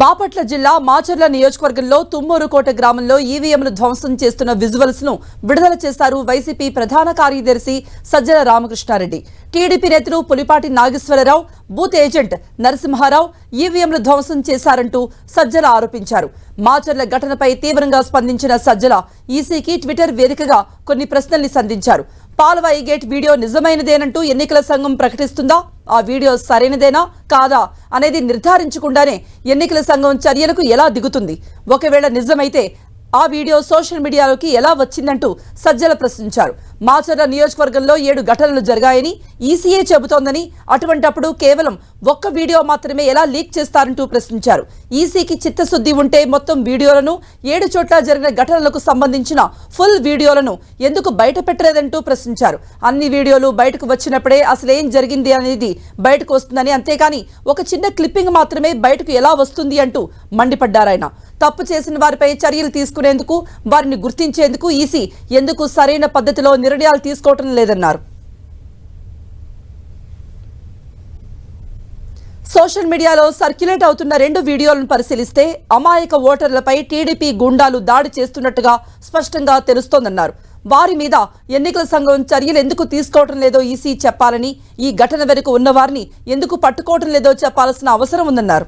బాపట్ల జిల్లా మాచర్ల నియోజకవర్గంలో తుమ్మూరుకోట గ్రామంలో ఈవీఎంలు ధ్వంసం చేస్తున్న విజువల్స్ను విడుదల చేశారు వైసీపీ ప్రధాన కార్యదర్శి సజ్జల రామకృష్ణారెడ్డి. టీడీపీ నేతలు పులిపాటి నాగేశ్వరరావు బూత్ ఏజెంట్ నరసింహారావు ఈవీఎంలు ధ్వంసం చేశారంటూ సజ్జల ఆరోపించారు. మాచర్ల ఘటనపై తీవ్రంగా స్పందించిన సజ్జల ఈసీకి ట్విట్టర్ వేదికగా కొన్ని ప్రశ్నల్ని సంధించారు. పాలవాయి గేట్ వీడియో నిజమైనదేనంటూ ఎన్నికల సంఘం ప్రకటిస్తుందా? ఆ వీడియో సరైనదేనా? కాదా? అనేది నిర్ధారించకుండానే ఎన్నికల సంఘం చర్యలకు ఎలా దిగుతుంది? ఒకవేళ నిజమైతే ఆ వీడియో సోషల్ మీడియాలోకి ఎలా వచ్చిందంటూ సజ్జల ప్రశ్నించారు. మాచర్ల నియోజకవర్గంలో ఏడు ఘటనలు జరిగాయని ఈసీఏ చెబుతోందని అటువంటప్పుడు కేవలం ఒక్క వీడియో మాత్రమే ఎలా లీక్ చేస్తారంటూ ప్రశ్నించారు. ఈసీకి చిత్తశుద్ధి ఉంటే మొత్తం వీడియోలను ఏడు చోట్ల జరిగిన ఘటనలకు సంబంధించిన ఫుల్ వీడియోలను ఎందుకు బయట పెట్టలేదంటూ ప్రశ్నించారు. అన్ని వీడియోలు బయటకు వచ్చినప్పుడే అసలేం జరిగింది అనేది బయటకు వస్తుందని అంతేకాని ఒక చిన్న క్లిప్పింగ్ మాత్రమే బయటకు ఎలా వస్తుంది అంటూ మండిపడ్డారాయన. తప్పు చేసిన వారిపై చర్యలు తీసుకునేందుకు వారిని గుర్తించేందుకు ఈసీ ఎందుకు సరైన పద్ధతిలో నిర్ణయాలు తీసుకోవటం లేదన్నారు. సోషల్ మీడియాలో సర్క్యులేట్ అవుతున్న రెండు వీడియోలను పరిశీలిస్తే అమాయక ఓటర్లపై టీడీపీ గుండాలు దాడి చేస్తున్నట్టుగా స్పష్టంగా తెలుస్తోందన్నారు. వారి మీద ఎన్నికల సంఘం చర్యలు ఎందుకు తీసుకోవటం లేదో ఈసీ చెప్పాలని ఈ ఘటన వెనుక ఉన్నవారిని ఎందుకు పట్టుకోవటం లేదో చెప్పాల్సిన అవసరం ఉందన్నారు.